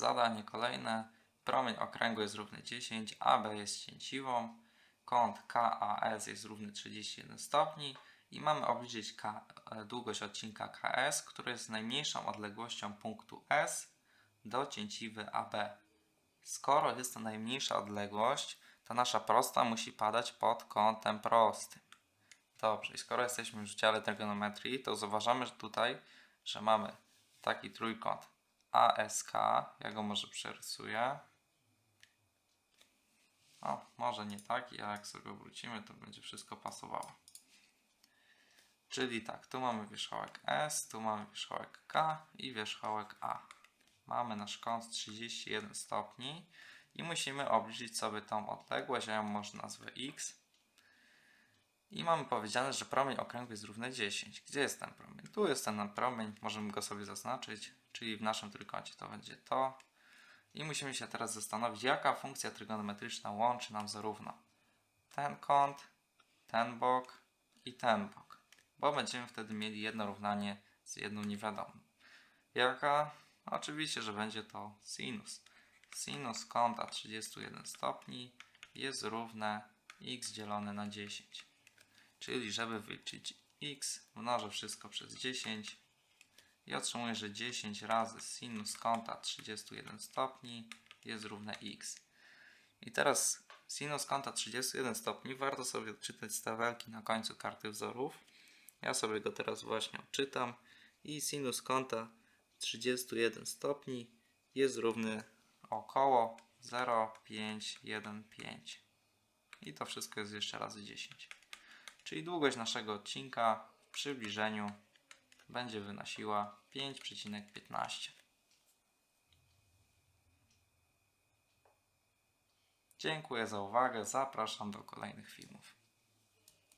Zadanie kolejne. Promień okręgu jest równy 10, AB jest cięciwą, kąt KAS jest równy 31 stopni i mamy obliczyć K, e, długość odcinka KS, który jest najmniejszą odległością punktu S do cięciwy AB. Skoro jest to najmniejsza odległość, to nasza prosta musi padać pod kątem prostym. Dobrze, i skoro jesteśmy w dziale trygonometrii, to zauważamy że tutaj, że mamy taki trójkąt ASK. Ja go może przerysuję. O, może nie taki, a jak sobie obrócimy, to będzie wszystko pasowało. Czyli tak, tu mamy wierzchołek S, tu mamy wierzchołek K i wierzchołek A. Mamy nasz kąt 31 stopni i musimy obliczyć sobie tą odległość, ja ją może nazwę X. I mamy powiedziane, że promień okręgu jest równy 10. Gdzie jest ten promień? Tu jest ten promień, możemy go sobie zaznaczyć, czyli w naszym trójkącie to będzie to. I musimy się teraz zastanowić, jaka funkcja trygonometryczna łączy nam zarówno ten kąt, ten bok i ten bok. Bo będziemy wtedy mieli jedno równanie z jedną niewiadomą. Jaka? Oczywiście, że będzie to sinus. Sinus kąta 31 stopni jest równe x dzielone na 10. Czyli żeby wyliczyć x, mnożę wszystko przez 10 i otrzymuję, że 10 razy sinus kąta 31 stopni jest równe x. I teraz sinus kąta 31 stopni warto sobie odczytać z tabelki na końcu karty wzorów. Ja sobie go teraz właśnie odczytam i sinus kąta 31 stopni jest równy około 0,515. I to wszystko jest jeszcze razy 10. Czyli długość naszego odcinka w przybliżeniu będzie wynosiła 5,15. Dziękuję za uwagę. Zapraszam do kolejnych filmów.